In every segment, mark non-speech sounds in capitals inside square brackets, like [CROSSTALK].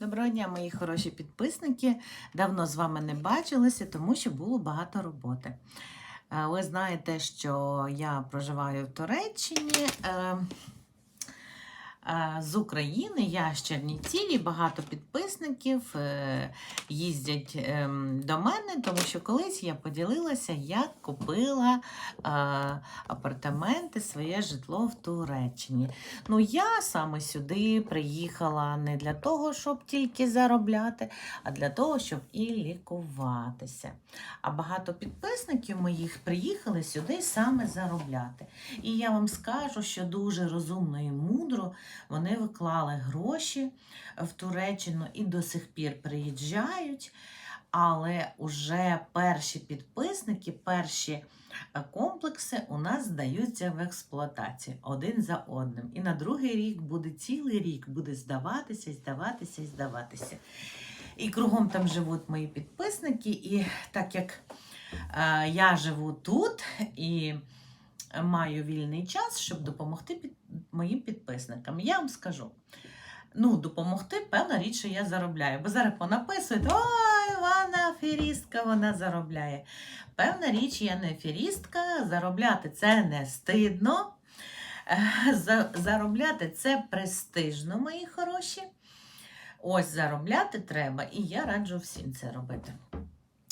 Доброго дня, мої хороші підписники. Давно з вами не бачилися, тому що було багато роботи. Е, Ви знаєте, що я проживаю в Туреччині. Е, З України я з Чернівців багато підписників е, їздять ем, до мене, тому що колись я поділилася, як купила е, апартаменти, своє житло в Туреччині. Ну, я саме сюди приїхала не для того, щоб тільки заробляти, а для того, щоб і лікуватися. А багато підписників моїх приїхали сюди саме заробляти. І я вам скажу, що дуже розумно і мудро вони виклали гроші в Туреччину і до сих пір приїжджають. Але вже перші підписники, перші е, комплекси у нас здаються в експлуатацію один за одним. І на другий рік буде цілий рік, буде здаватися, здаватися здаватися. І кругом там живуть мої підписники, і так як е, я живу тут і маю вільний час, щоб допомогти під, моїм підписникам, я вам скажу. Ну, допомогти, певна річ, що я заробляю. Бо зараз понаписують, ой, вона аферістка, вона заробляє. Певна річ, я не аферістка, заробляти це не стидно. Е, Заробляти це престижно, мої хороші. Ось заробляти треба, і я раджу всім це робити.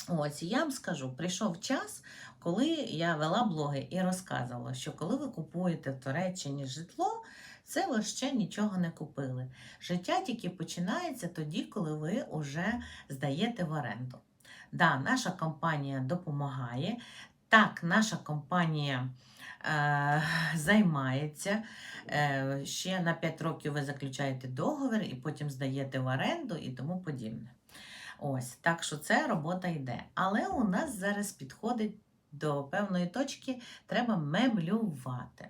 Ось, я вам скажу, прийшов час, коли я вела блоги і розказувала, що коли ви купуєте в Туреччині житло, це ви ще нічого не купили. Життя тільки починається тоді, коли ви вже здаєте в оренду. Да, наша компанія допомагає. Так, наша компанія е, займається. Е, ще на 5 років ви заключаєте договір і потім здаєте в оренду і тому подібне. Ось, так що це робота йде. Але у нас зараз підходить до певної точки, треба меблювати.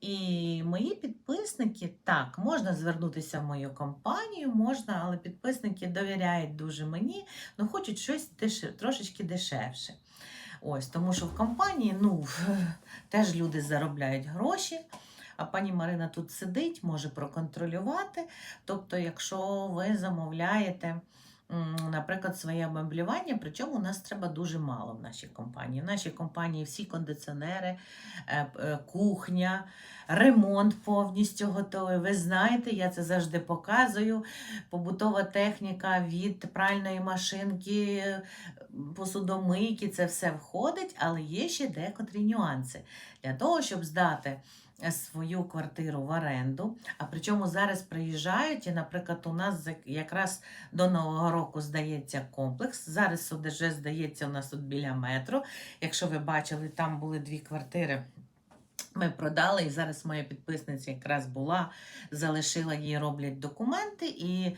І мої підписники, так, можна звернутися в мою компанію, можна, але підписники довіряють дуже мені, ну хочуть щось дешев, трошечки дешевше. Ось, тому що в компанії ну, [LAUGHS] теж люди заробляють гроші. А пані Марина тут сидить, може проконтролювати. Тобто, якщо ви замовляєте, наприклад, своє меблювання, причому у нас треба дуже мало в нашій компанії. В нашій компанії всі кондиціонери, е, е, кухня, ремонт повністю готовий. Ви знаєте, я це завжди показую. Побутова техніка від пральної машинки, посудомийки, це все входить, але є ще декотрі нюанси. Для того, щоб здати свою квартиру в оренду, а причому зараз приїжджають, і, наприклад, у нас якраз до Нового року здається комплекс. Зараз ОДЖ здається у нас тут біля метро. Якщо ви бачили, там були дві квартири. Ми продали, і зараз моя підписниця якраз була, залишила їй роблять документи, і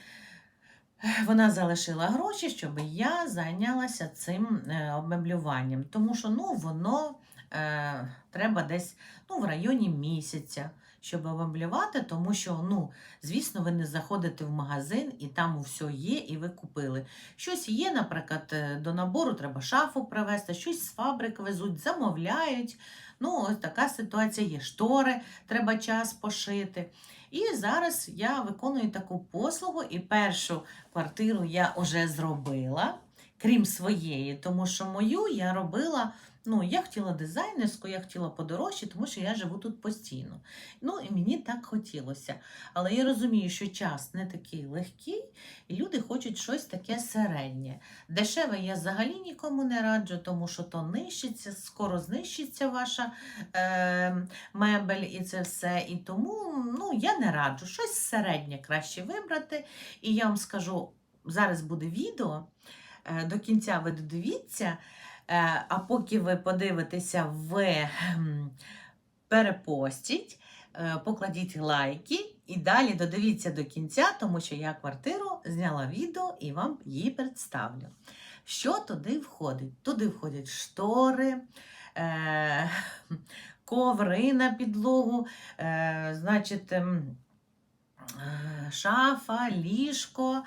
вона залишила гроші, щоб я зайнялася цим е, обмеблюванням. Тому що ну, воно е, треба десь ну, в районі місяця, щоб обмеблювати, тому що, ну, звісно, ви не заходите в магазин і там все є, і ви купили. Щось є, наприклад, е, до набору треба шафу привезти, щось з фабрик везуть, замовляють. Ну, ось така ситуація є. Штори треба час пошити. І зараз я виконую таку послугу, і першу квартиру я вже зробила, крім своєї, тому що мою я робила. Ну, я хотіла дизайнерську, я хотіла подорожче, тому що я живу тут постійно. Ну, і мені так хотілося. Але я розумію, що час не такий легкий, і люди хочуть щось таке середнє. Дешеве я взагалі нікому не раджу, тому що то нищиться, скоро знищиться ваша е, мебель і це все. І тому ну, я не раджу. Щось середнє краще вибрати. І я вам скажу, зараз буде відео. е, До кінця ви додивіться, а поки ви подивитеся, ви ем, перепостіть, е, покладіть лайки і далі додивіться до кінця, тому що я квартиру зняла відео і вам її представлю. Що туди входить? Туди входять штори, е, [LAUGHS] коври на підлогу, е, значить, ем, е, шафа, ліжко.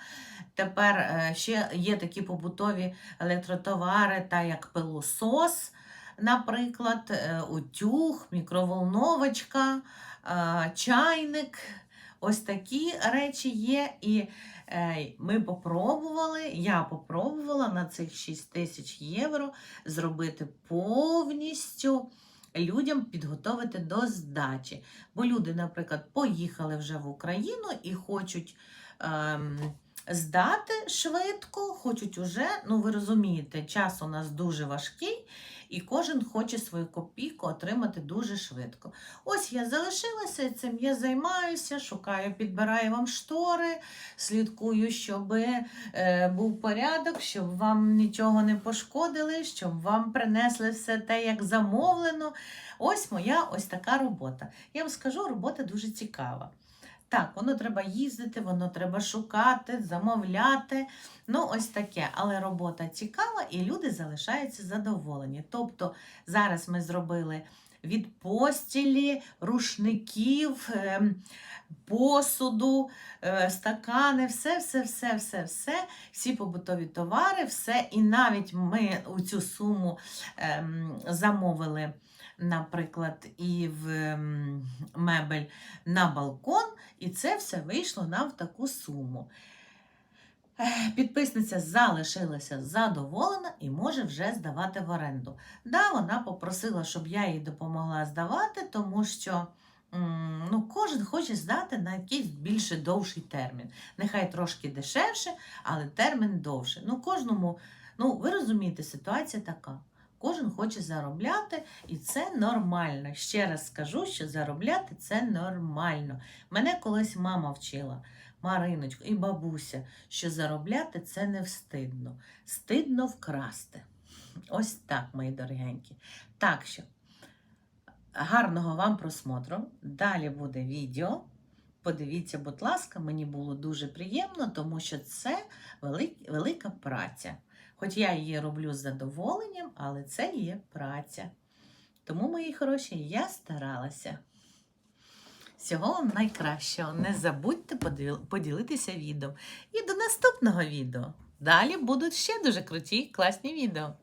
Тепер е, ще є такі побутові електротовари, та як пилосос, наприклад, е, утюг, мікроволновочка, е, чайник. Ось такі речі є. І е, ми попробували, я попробувала на цих 6 тисяч євро зробити повністю людям підготовити до здачі. Бо люди, наприклад, поїхали вже в Україну і хочуть. Ем, Здати швидко, хочуть уже, ну ви розумієте, час у нас дуже важкий, і кожен хоче свою копійку отримати дуже швидко. Ось я залишилася цим, я займаюся, шукаю, підбираю вам штори, слідкую, щоб е, був порядок, щоб вам нічого не пошкодили, щоб вам принесли все те, як замовлено. Ось моя ось така робота. Я вам скажу, робота дуже цікава. Так, воно треба їздити, воно треба шукати, замовляти. Ну, ось таке. Але робота цікава і люди залишаються задоволені. Тобто зараз ми зробили від постілі, рушників, ем, посуду, е, стакани, все, все, все, все, все, всі побутові товари, все. І навіть ми у цю суму ем, замовили, наприклад, і в мебель на балкон. І це все вийшло нам в таку суму. Підписниця залишилася задоволена і може вже здавати в оренду. Да, вона попросила, щоб я їй допомогла здавати, тому що ну, кожен хоче здати на якийсь більше довший термін. Нехай трошки дешевше, але термін довше. Ну, кожному, ну, ви розумієте, ситуація така. Кожен хоче заробляти, і це нормально. Ще раз скажу, що заробляти це нормально. Мене колись мама вчила, Мариночко і бабуся, що заробляти це не встидно. Стидно вкрасти. Ось так, мої дорогенькі. Так що, гарного вам просмотру. Далі буде відео. Подивіться, будь ласка, мені було дуже приємно, тому що це велика праця. Хоч я її роблю з задоволенням, але це є праця. Тому, мої хороші, я старалася. Всього вам найкращого. Не забудьте поділитися відео. І до наступного відео. Далі будуть ще дуже круті, класні відео.